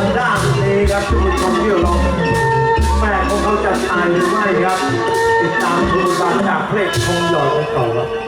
างด้านนี้ครับทุกผู้ชมที่เราแม่ของเขาจะตายหรือไม่ครับ ติดตามดูการจากเพลงคงหยอดกันต่อครับ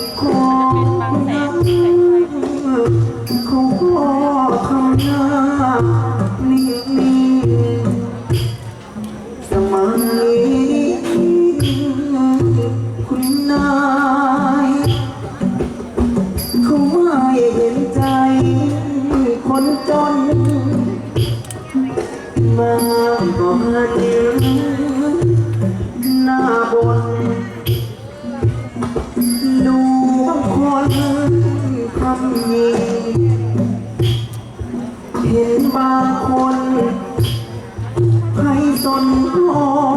รสนพอ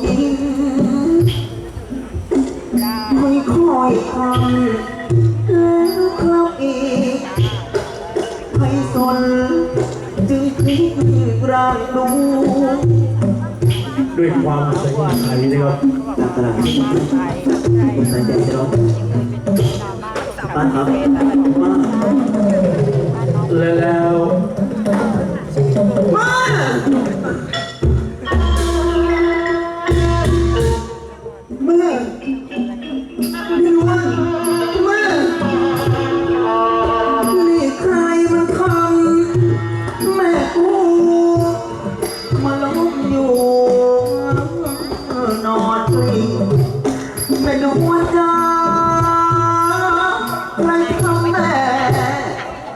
หญิงไม่ค่อยทำแล้วเขาอีกให้สนจึงพลิกร่างดูด้วยความใส่ใจนะครับหลักตลาดคุณสายใจจะร้องป้าครับป้าและแล้ว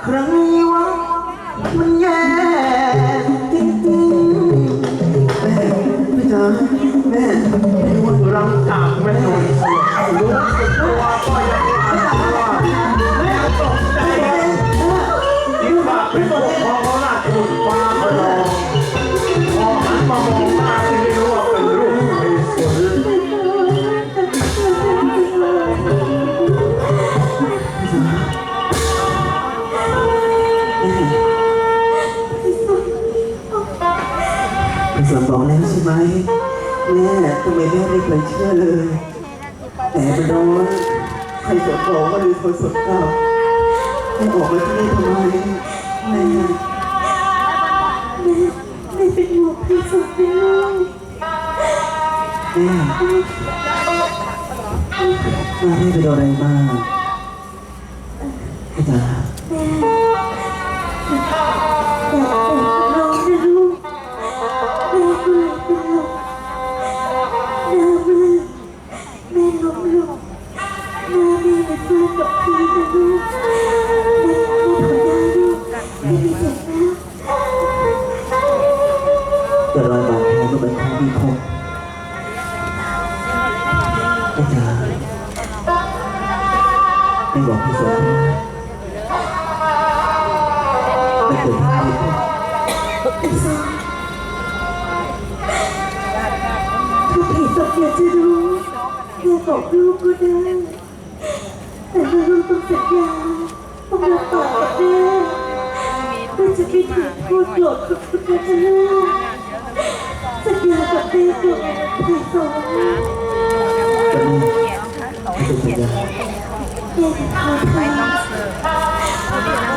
ครว ทำไมแม่ไม่เคยเชื่อเลย แต่มันร้อนใครสนบอกว่าดูคนสนเก่าให้ออกมาที่นี่ทำไมแม่ไม่เป็นห่วงพี่สุดเลยแม่แม่ไปโดนอะไรบ้างแม่จ๋าอย ไม่บอกพี่สนไม่เคยทำอะไรไอ้ซอนถ้าผีสดอยากจะรู้แม่บอกลูกก็ได้แต่ว่าลูกต้องสัญญาต้องรับปากกับแม่แม่จะไม่ถือโทษโกรธคุณคุณนะจ๊ะสัญญากับแม่กับไอ้ซอนแต่แม่ไม่เคยสัญญา แม่จะขอทาน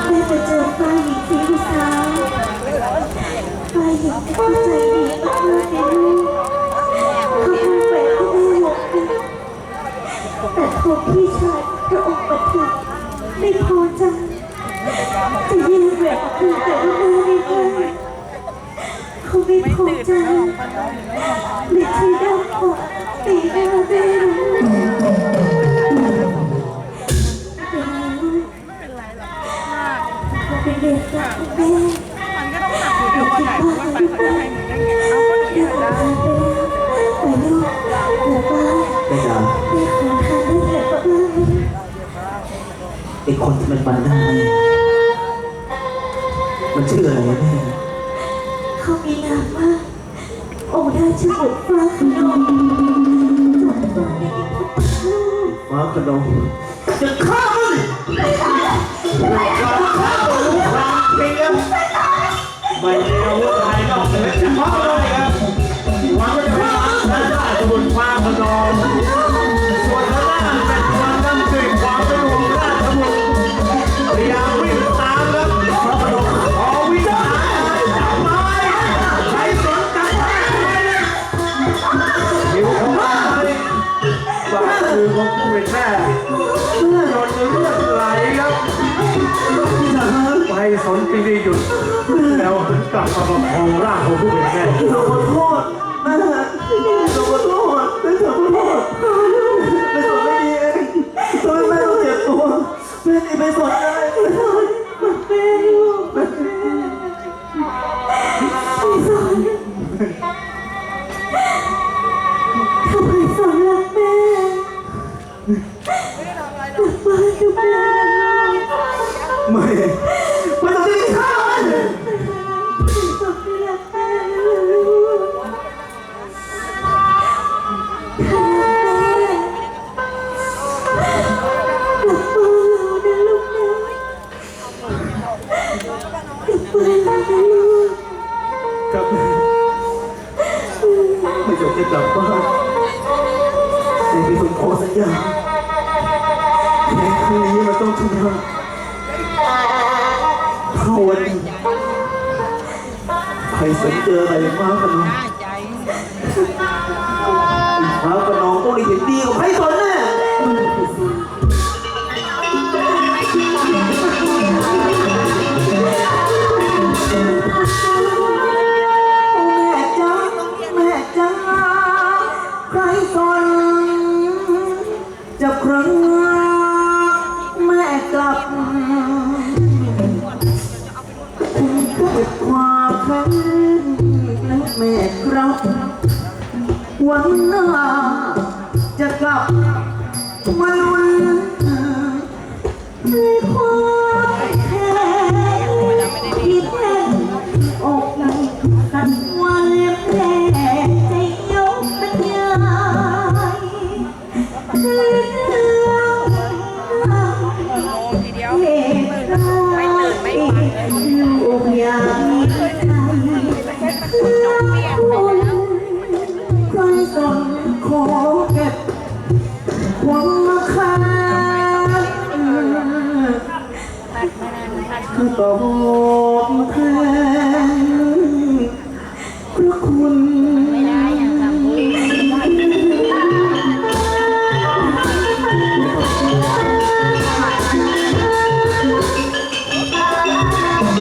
แม่จะเจอฝ่ายหญิงสีผู้สาวฝ่ายหญิงที่เข้าใจดีมากๆในลูกเขาแฝงให้แม่หลงแต่พอพี่ชายพระองค์มาถึงไม่พอใจจะแย่งแหวนคืนแต่ว่าแม่ไม่ให้เขาไม่พอใจเลยใช้ด้ามขวาตีหน้าแม่ มันก็ต้องหักอยู่ดีว่าไหนว่าปันปันให้หนูได้ไงเอาก็ดีเด็กได้จากไปลูกหมู่บ้านแม่จ๋าได้เถิดก็ไอ้คนที่มันบันหน้าแม่มันชื่ออะไรวะแม่เขามีนามว่าองค์ราชบุตรฟ้าขนองจนตอนนี้ลูกฟ้าขนองจะฆ่ามันเราฆ่า ตัวรู้ความจริงครับไม่มีอาอะไรนอกจากจะฆ่าเลยครับหวังว่าจะเป็นอันได้สมุนฟ้าพนอง ที่นี่หยุดแล้วหันกลับมาประคองร่างของผู้เป็นแม่ขอโทษแม่ขอโทษแม่ขอโทษแม่สนไม่ดีเองทำไมแม่ต้องเจ็บตัวแม่นี่ไม่สนอะไรแม่ลูกแม่ไอ้สอนทำไมสอนรักแม่กลับบ้านกับแม่ ชนะเข้าวันนี้ใครสนเจออะไรฟ้ากันน้องฟ้ากันน้องต้องได้เห็นดีกว่าใครสน วันหน้าจะกลับมาลุ้นด้ความ কবুল